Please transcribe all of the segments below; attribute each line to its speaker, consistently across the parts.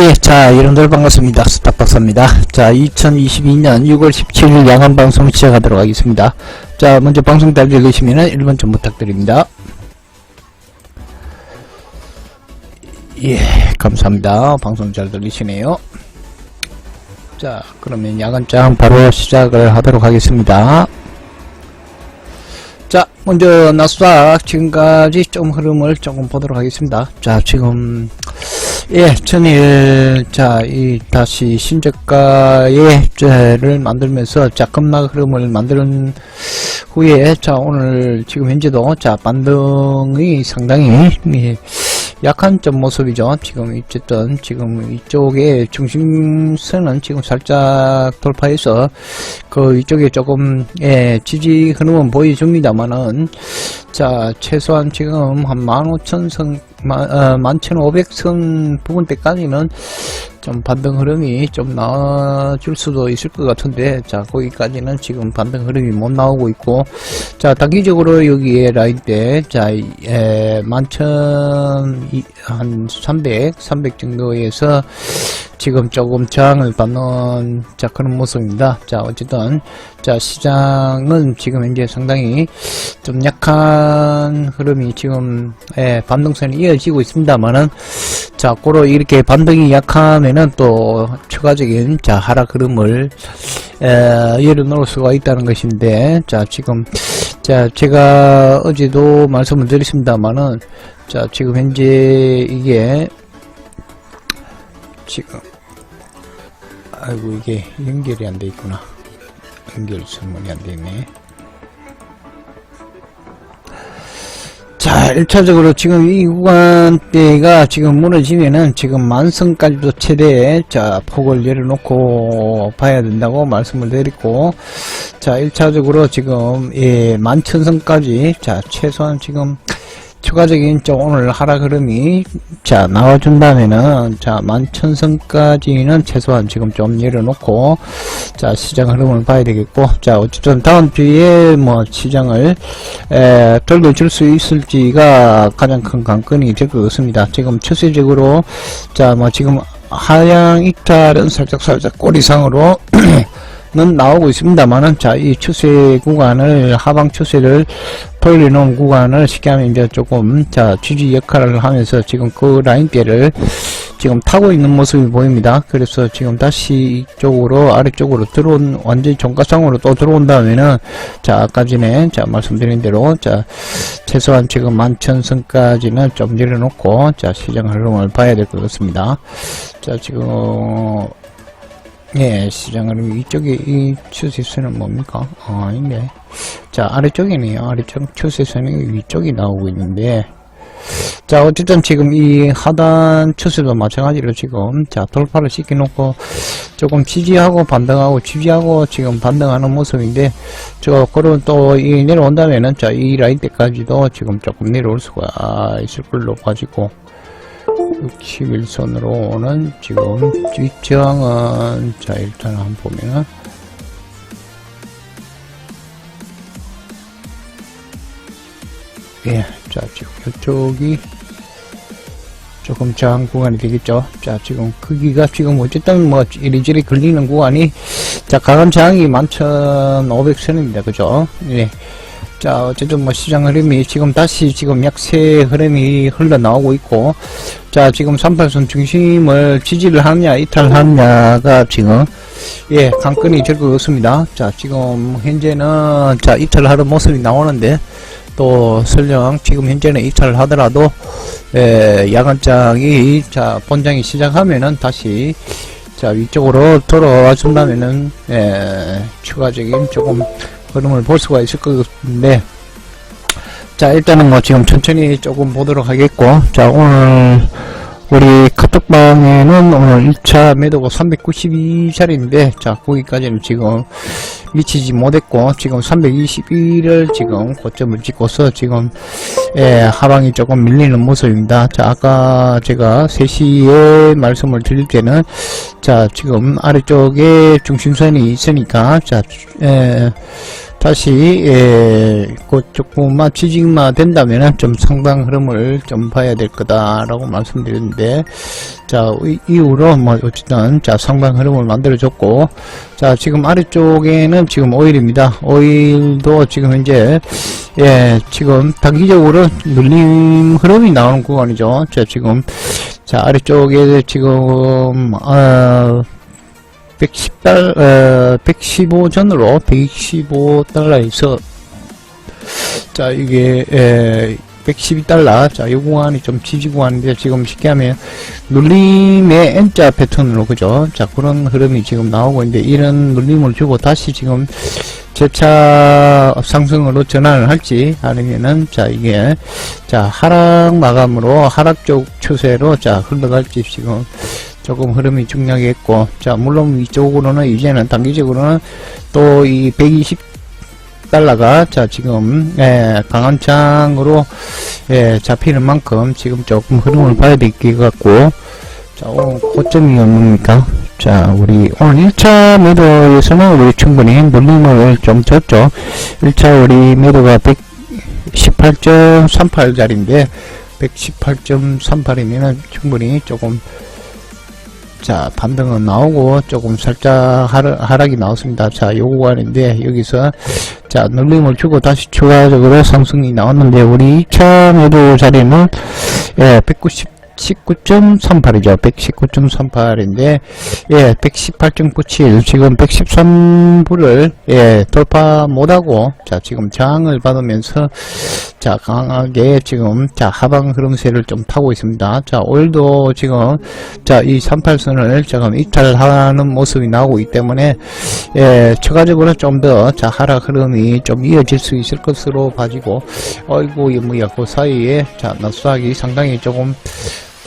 Speaker 1: 예, 자, 여러분들 반갑습니다. 스타박사입니다. 자, 2022년 6월 17일 야간 방송 시작하도록 하겠습니다. 자, 먼저 방송 잘 들리시면 1번 좀 부탁드립니다. 예, 감사합니다. 방송 잘 들리시네요. 자, 그러면 야간장 바로 시작을 하도록 하겠습니다. 자, 먼저 나스닥 지금까지 좀 흐름을 조금 보도록 하겠습니다. 자, 지금 예, 전일, 자, 이, 다시 신저가의 죄를 만들면서, 자, 급락 흐름을 만드는 후에, 자, 오늘, 지금 현재도, 자, 반등이 상당히, 예, 약한 점 모습이죠. 지금, 어쨌든, 지금 이쪽에 중심선은 지금 살짝 돌파해서, 그, 이쪽에 조금, 예, 지지 흐름은 보여줍니다만은, 자, 최소한 지금 한 15,000선, 어, 11,500선 부분대까지는 좀 반등 흐름이 좀 나와줄 수도 있을 것 같은데, 자, 거기까지는 지금 반등 흐름이 못 나오고 있고, 자, 단기적으로 여기에 라인대, 자, 에, 11,000, 한 300, 300 정도에서 지금 조금 저항을 받는, 자, 그런 모습입니다. 자, 어쨌든, 자, 시장은 지금 현재 상당히 좀 약한 흐름이 지금, 예, 반등선이 이어지고 있습니다만은, 자, 고로 이렇게 반등이 약하면은 또 추가적인, 자, 하락 흐름을, 에, 열어놓을 수가 있다는 것인데, 자, 지금, 자, 제가 어제도 말씀을 드렸습니다만은, 자, 지금 현재 이게, 지금, 아이고, 이게 연결이 안 돼 있구나. 연결 설문이 안 되네. 자, 1차적으로 지금 이 구간대가 지금 무너지면은 지금 만성까지도 최대, 자, 폭을 열어놓고 봐야 된다고 말씀을 드렸고, 자, 1차적으로 지금, 예, 만천선까지, 자, 최소한 지금, 추가적인 좀 오늘 하락 흐름이 자 나와준다면은 자 만천선까지는 최소한 지금 좀 열어놓고 자 시장 흐름을 봐야 되겠고 자 어쨌든 다음 주에 뭐 시장을 에 돌려줄 수 있을지가 가장 큰 관건이 될 것 같습니다. 지금 추세적으로 자 뭐 지금 하향 이탈은 살짝 살짝 꼬리상으로 는 나오고 있습니다만은 자이 추세 구간을 하방 추세를 벌려놓은 구간을 쉽게 하면 이제 조금 자 지지 역할을 하면서 지금 그 라인대를 지금 타고 있는 모습이 보입니다. 그래서 지금 다시 이쪽으로 아래쪽으로 들어온 완전히 종가상으로 또 들어온다면은 자 아까 전에 자 말씀드린 대로 자 최소한 지금 만천선까지는 좀 내려놓고 자 시장 흐름을 봐야 될 것 같습니다. 자 지금 예, 시장은 이쪽에 이 추세선은 뭡니까? 아, 아닌데. 자, 아래쪽이네요. 아래쪽 추세선이 위쪽이 나오고 있는데. 자, 어쨌든 지금 이 하단 추세도 마찬가지로 지금, 자, 돌파를 시켜놓고, 조금 지지하고 반등하고, 지지하고 지금 반등하는 모습인데, 저, 그런 또, 이 내려온다면은, 자, 이 라인 때까지도 지금 조금 내려올 수가 있을 걸로 가지고, 61선으로는 지금 뒷저항은 자 일단 한번 보면 예, 자 지금 이쪽이 조금 저항 구간이 되겠죠. 자 지금 크기가 지금 어쨌든 뭐 이리저리 걸리는 구간이 자 가감 저항이 11,500선입니다. 그죠? 예. 자, 어쨌든 뭐 시장 흐름이 지금 다시 지금 약세 흐름이 흘러나오고 있고, 자, 지금 38선 중심을 지지를 하느냐, 이탈하느냐가 지금, 예, 관건이 될것 같습니다. 자, 지금 현재는, 자, 이탈하는 모습이 나오는데, 또 설령 지금 현재는 이탈을 하더라도, 예, 야간장이, 자, 본장이 시작하면은 다시, 자, 위쪽으로 돌아와 준다면은, 예, 추가적인 조금, 흐름을 볼 수가 있을 것 같은데. 자 일단은 뭐 지금 천천히 조금 보도록 하겠고. 자 오늘 우리 카톡방에는 오늘 1차 매도가 392짜리인데 자 거기까지는 지금 미치지 못했고 지금 321을 지금 고점을 찍고서 지금 예, 하방이 조금 밀리는 모습입니다. 자 아까 제가 3시에 말씀을 드릴 때는 자 지금 아래쪽에 중심선이 있으니까 자 예, 다시 예, 그 조금만 지직마 된다면은 좀 상방 흐름을 좀 봐야 될 거다라고 말씀드렸는데 자 이- 이후로 뭐 어쨌든 자 상방 흐름을 만들어줬고 자 지금 아래쪽에는 지금 오일입니다. 오일도 지금 현재 예 지금 단기적으로 눌림 흐름이 나오는 구간이죠. 자 지금 자 아래쪽에 지금 어 110달, 어, 115 전으로 115달러에서 자 이게 에, 112달러 자 이 구간이 좀 지지 구간인데 지금 쉽게 하면 눌림의 N자 패턴으로 그죠? 자 그런 흐름이 지금 나오고 있는데 이런 눌림을 주고 다시 지금 재차 상승으로 전환을 할지 아니면은 자 이게 자 하락 마감으로 하락 쪽 추세로 자 흘러갈지 지금 조금 흐름이 중요하겠고 자 물론 이쪽으로는 이제는 단기적으로는 또 이 120 달러가 자 지금 예, 강한 창으로 예, 잡히는 만큼 지금 조금 흐름을 봐야 될 것 같고 자 오늘 고점이 뭡니까? 자 우리 오늘 1차 매도에서는 우리 충분히 눌림을 좀 줬죠. 1차 우리 매도가 118.38짜리인데 118.38이면은 충분히 조금 자 반등은 나오고 조금 살짝 하락, 하락 이 나왔습니다. 자요 구간인데 여기서 자 눌림을 주고 다시 추가적으로 상승이 나왔는데 우리 2차 매도 자리는 예 190, 19.38이죠. 119.38인데 예 118.97 지금 113불을 예 돌파 못하고 자 지금 저항을 받으면서 자 강하게 지금 자 하방 흐름세를 좀 타고 있습니다. 자 오일도 지금 자 이 38선을 지금 이탈하는 모습이 나오고 있기 때문에 예 추가적으로 좀 더 자 하락 흐름이 좀 이어질 수 있을 것으로 봐지고 어이구 이 뭐야 그 사이에 자 나스닥이 상당히 조금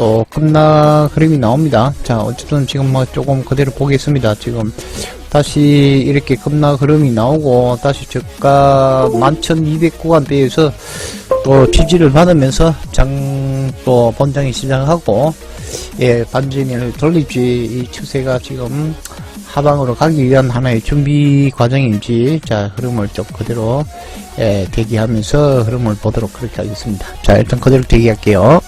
Speaker 1: 또 끝나 흐름이 나옵니다. 자 어쨌든 지금 뭐 조금 그대로 보겠습니다. 지금 다시 이렇게 급락 흐름이 나오고 다시 저가 11,200 구간대에서 또 지지를 받으면서 장 또 본장이 시작하고 예 반전을 돌릴지 이 추세가 지금 하방으로 가기 위한 하나의 준비 과정인지 자 흐름을 좀 그대로 예 대기하면서 흐름을 보도록 그렇게 하겠습니다. 자 일단 그대로 대기할게요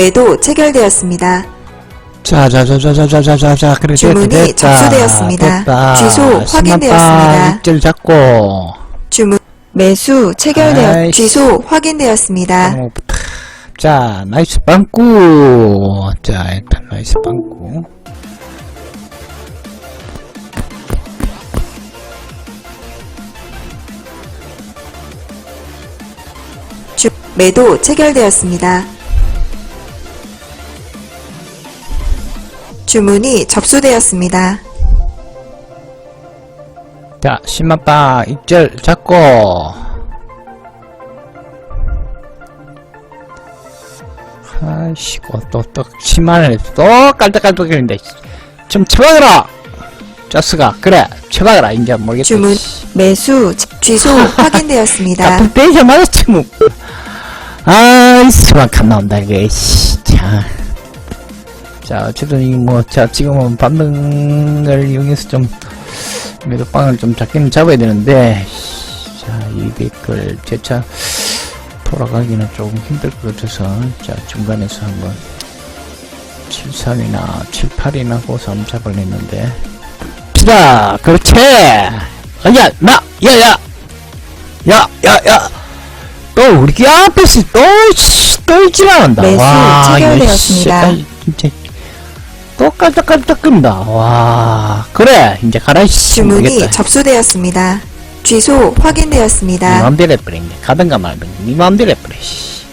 Speaker 2: 매도 체결되었습니다.
Speaker 1: 자자자자자자자자 그래
Speaker 2: 주문이
Speaker 1: 됐다,
Speaker 2: 접수되었습니다.
Speaker 1: 됐다.
Speaker 2: 취소. 확인되었습니다.
Speaker 1: 입질 잡고
Speaker 2: 주문 매수 체결되었
Speaker 1: 아이씨.
Speaker 2: 취소 확인되었습니다.
Speaker 1: 어, 자 나이스 빵꾸 자 일단 나이스 빵꾸
Speaker 2: 주 매도 체결되었습니다. 주문이 접수되었습니다.
Speaker 1: 자 10만빵 입질 잡고 아이씨 또또 10만원에 또 깔짝깔짝거린다 좀 쳐박아라 자스가 그래 쳐박아라 이제 모르겠다
Speaker 2: 주문 매수 취소 확인되었습니다.
Speaker 1: 나쁜 때려 맞았지 뭐 아이씨 막간 나온다 이게 씨, 자. 자 어쨌든 이 뭐 자 지금은 반등을 이용해서 좀 매도빵을 좀 잡기는 잡아야 되는데 자 200을 재차 돌아가기는 조금 힘들 것 같아서 자 중간에서 한번 73이나 78이나 고서 한번 잡으려는데. 자 그렇지! 아야 나 야 야! 야 야 야! 또 우리 앞에서 또또 일지나간다.
Speaker 2: 매수 체결되었습니다.
Speaker 1: 아이, 진짜 또 깔딱깔딱거린다. 와 그래 이제 가라 씨
Speaker 2: 주문이
Speaker 1: 모르겠다.
Speaker 2: 접수되었습니다. 취소
Speaker 1: 네
Speaker 2: 확인되었습니다.
Speaker 1: 마음대로 해버리네 가든가 말든가. 네 마음대로 해버려 씨.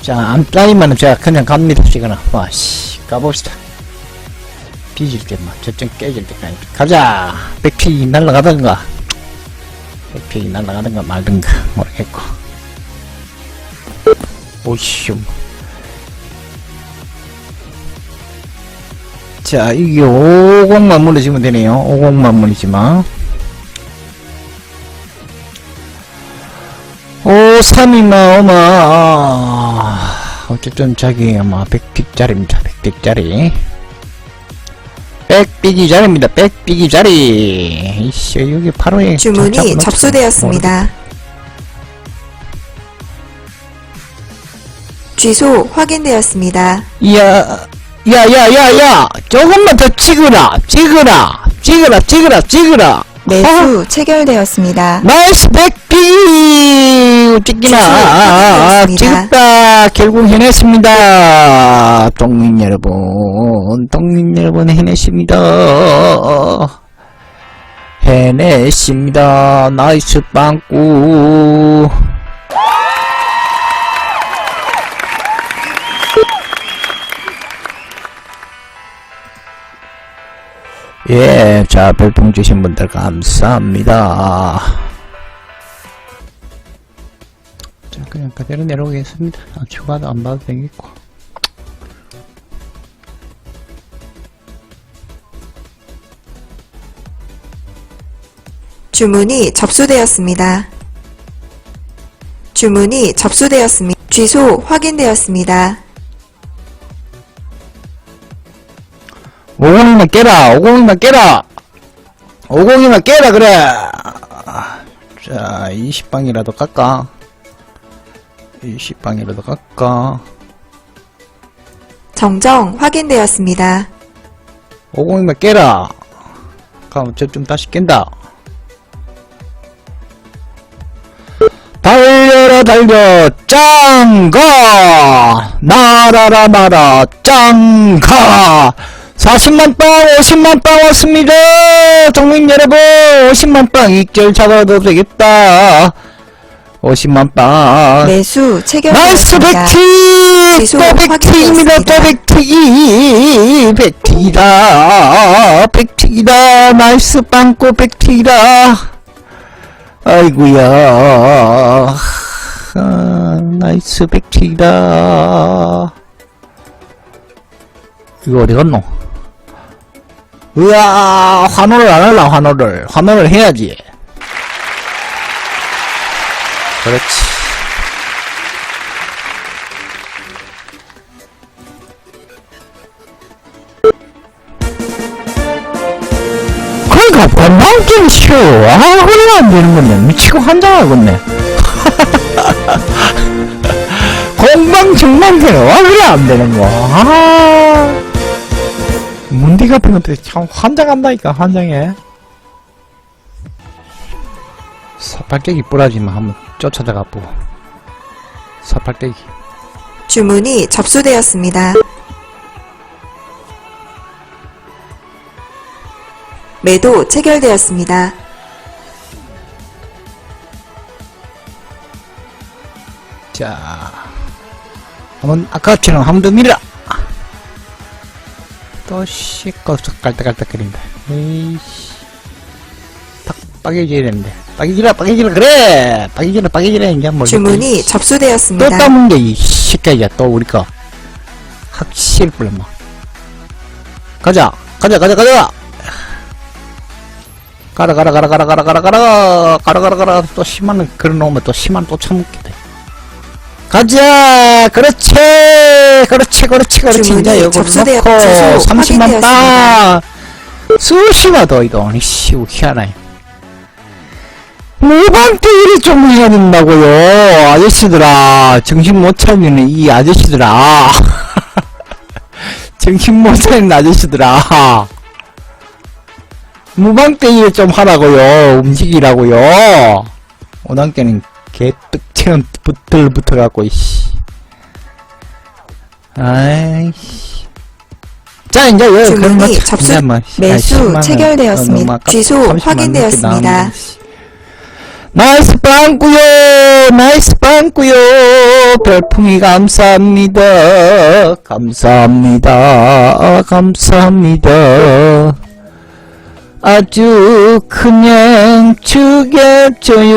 Speaker 1: 자 안따리면은 제가 그냥 갑니다 지거나 와씨 가봅시다. 빚을 때만 저점 깨질 때까지. 가자. 백피 날라가든가. 백피 날라가든가 말든가. 모르겠고. 오씨 자 이게 50만 무너지면 되네요. 50만 무너지만. 오, 3이나 어마. 어쨌든 저기 뭐 100픽짜리입니다. 100픽짜리. 백비기 자리입니다. 백비기 자리. 이씨 여기 바로에
Speaker 2: 주문이 접수되었습니다. 취소 확인되었습니다.
Speaker 1: 야, 야, 야, 야, 야, 조금만 더 찍으라, 찍으라, 찍으라, 찍으라, 찍으라. 어?
Speaker 2: 매수 체결되었습니다.
Speaker 1: 나이스 백비! 찍기나, 아, 아, 아. 찍었다. 결국 해냈습니다. 동민 여러분, 동민 여러분 해냈습니다. 해냈습니다. 나이스 빵꾸. 예, 자, 별풍 주신 분들 감사합니다. 자, 그냥 그대로 내려오겠습니다. 아, 추가도 안 봐도 되겠고.
Speaker 2: 주문이 접수되었습니다. 주문이 접수되었습니다. 취소 확인되었습니다.
Speaker 1: 50이면 깨라! 50이면 깨라! 50이면 깨라, 그래! 자, 20방이라도 깎아. 20방이라도 깎아.
Speaker 2: 정정 확인되었습니다.
Speaker 1: 50이면 깨라! 그럼 저좀 다시 깬다. 달려라 달려 짱가 날아라 날아 짱가 40만 빵 50만 빵 왔습니다. 동민 여러분 50만 빵 익절 잡아도 되겠다. 50만 빵.
Speaker 2: 매수
Speaker 1: 나이스
Speaker 2: 체결되었습니다.
Speaker 1: 백티 또 백티입니다. 또 백티 백티다. 백티다. 나이스 빵꾸 백티다. 아이구야. 아, 나이스 백티다. 이거 어디 갔노 으아 환호를 안 할라 환호를 환호를 해야지 그렇지 그러니까 건방진 쇼. 아, 그래 안 되는 건데. 미치고 환장하겠네. 건방증만해요. 아, 그래 안 되는 거. 아. 문디 같은 것들이 참 환장한다니까, 환장해. 사팔대기 뿌라지만 한번 쫓아다가 보고. 사팔대기.
Speaker 2: 주문이 접수되었습니다. 매도 체결되었습니다.
Speaker 1: 자, 한번 아까처럼 한번 더 밀어. 또 씻고 깔딱깔딱거린다. 에이씨, 딱 빠개져야 되는데. 빠개지라, 빠개지라, 그래. 빠개지라, 빠개지라 이제 뭘.
Speaker 2: 주문이
Speaker 1: 또
Speaker 2: 접수되었습니다.
Speaker 1: 따문 게이 새끼야 또 우리 거. 확실히 불렀마. 가자, 가자, 가자, 가자. 가라, 가라, 가라, 가라, 가라, 가라, 가라, 가라, 가라, 가라. 또 10만원 걸어놓으면 또 10만원 또 처먹게 돼. 가자! 그렇지! 그렇지, 그렇지, 그렇지. 이제 요거 넣고,
Speaker 2: 주소
Speaker 1: 30만 빵!
Speaker 2: 확인되었습니다.
Speaker 1: 수시나 더, 이거. 이씨, 희한해. 무방대일이 좀 해야 된다고요 아저씨들아 정신 못 차리는 이 아저씨들아 정신 못 차리는 아저씨들아 무방대일 좀 하라고요 움직이라고요 오당께는 개떡 붙들 붙어갖고 이씨. 아이씨. 자 이제 왜 그런 거 이제 뭐,
Speaker 2: 매수
Speaker 1: 아, 10만 원,
Speaker 2: 체결되었습니다. 취소
Speaker 1: 30만 원
Speaker 2: 확인되었습니다.
Speaker 1: 나이스 빵꾸요! 나이스 빵꾸요! 별풍이 감사합니다. 감사합니다. 감사합니다. 아주 그냥 죽여줘요